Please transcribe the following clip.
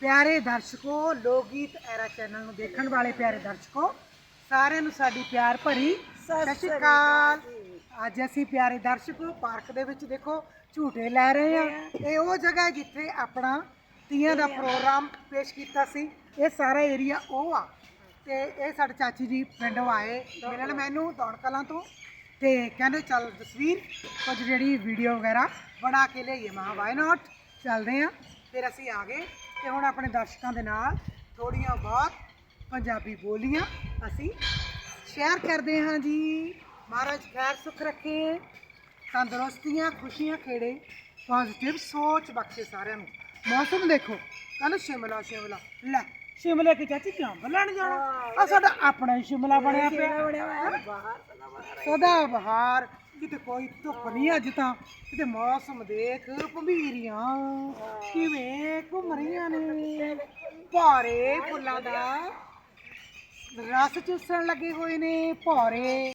ਪਿਆਰੇ ਦਰਸ਼ਕੋ ਲੋਕ ਗੀਤ ਐਰਾ ਚੈਨਲ ਨੂੰ ਦੇਖਣ ਵਾਲੇ ਪਿਆਰੇ ਦਰਸ਼ਕੋ ਸਾਰਿਆਂ ਨੂੰ ਸਾਡੀ ਪਿਆਰ ਭਰੀ ਸਤਿ ਸ਼੍ਰੀ ਅਕਾਲ। ਅੱਜ ਅਸੀਂ ਪਿਆਰੇ ਦਰਸ਼ਕੋ ਪਾਰਕ ਦੇ ਵਿੱਚ ਦੇਖੋ ਝੂਟੇ ਲੈ ਰਹੇ ਆ ਇਹ ਉਹ ਜਗ੍ਹਾ ਹੈ ਜਿੱਥੇ ਆਪਣਾ ਤੀਆਂ ਦਾ ਪ੍ਰੋਗਰਾਮ ਪੇਸ਼ ਕੀਤਾ ਸੀ। ਇਹ ਸਾਰਾ ਏਰੀਆ ਉਹ ਆ। ਤੇ ਇਹ ਸਾਡੇ ਚਾਚੀ ਜੀ ਪਿੰਡੋਂ ਆਏ। ਮਿਲਣ ਮੈਨੂੰ ਦੌੜ ਕਲਾਂ ਤੋਂ। ਤੇ ਕਹਿੰਦੇ ਚੱਲ ਤਸਵੀਰ ਕੁਝ ਜਿਹੜੀ ਵੀਡੀਓ ਵਗੈਰਾ ਬਣਾ ਕੇ ਲਿਆਈਏ। ਮਾ ਵਾਈ ਨਾਟ ਚੱਲਦੇ ਆ ਫਿਰ ਅਸੀਂ ਆ ਗਏ। ਤੇ ਹੁਣ ਆਪਣੇ ਦਰਸ਼ਕਾਂ ਦੇ ਨਾਲ ਥੋੜੀਆਂ ਬਹੁਤ ਪੰਜਾਬੀ ਬੋਲੀਆਂ ਅਸੀਂ ਸ਼ੇਅਰ ਕਰਦੇ ਹਾਂ ਜੀ। ਮਹਾਰਾਜ ਖੈਰ ਸੁਖ ਰੱਖੇ ਤੰਦਰੁਸਤੀਆਂ ਖੁਸ਼ੀਆਂ ਖੇੜੇ ਪੋਜ਼ਿਟਿਵ ਸੋਚ ਬਖਸ਼ੇ ਸਾਰਿਆਂ ਨੂੰ। ਮੌਸਮ ਦੇਖੋ ਕੱਲ ਸ਼ਿਮਲਾ ਸ਼ਿਮਲਾ। ਲੈ ਸ਼ਿਮਲੇ ਕੀ ਚਾਚੀ ਕਿਉਂ ਬਲਣ ਜਾਣਾ? ਆ ਸਾਡਾ ਆਪਣਾ ਹੀ ਸ਼ਿਮਲਾ ਬਣਿਆ ਪਿਆ। ਸਦਾ ਬਹਾਰ ਕਿਤੇ ਕੋਈ ਧੁੱਪ ਨਹੀਂ ਅੱਜ ਤਾਂ। ਕਿਤੇ ਮੌਸਮ ਦੇਖ ਭੰਬੀਰੀਆਂ। ਕਿਵੇਂ ਘੁੰਮ ਰਹੀਆਂ ਨੇ? ਭਾਰੇ ਫੁੱਲਾਂ ਦਾ। ਰਸ ਚੂਸਣ ਲੱਗੇ ਹੋਏ ਨੇ ਭੌਰੇ।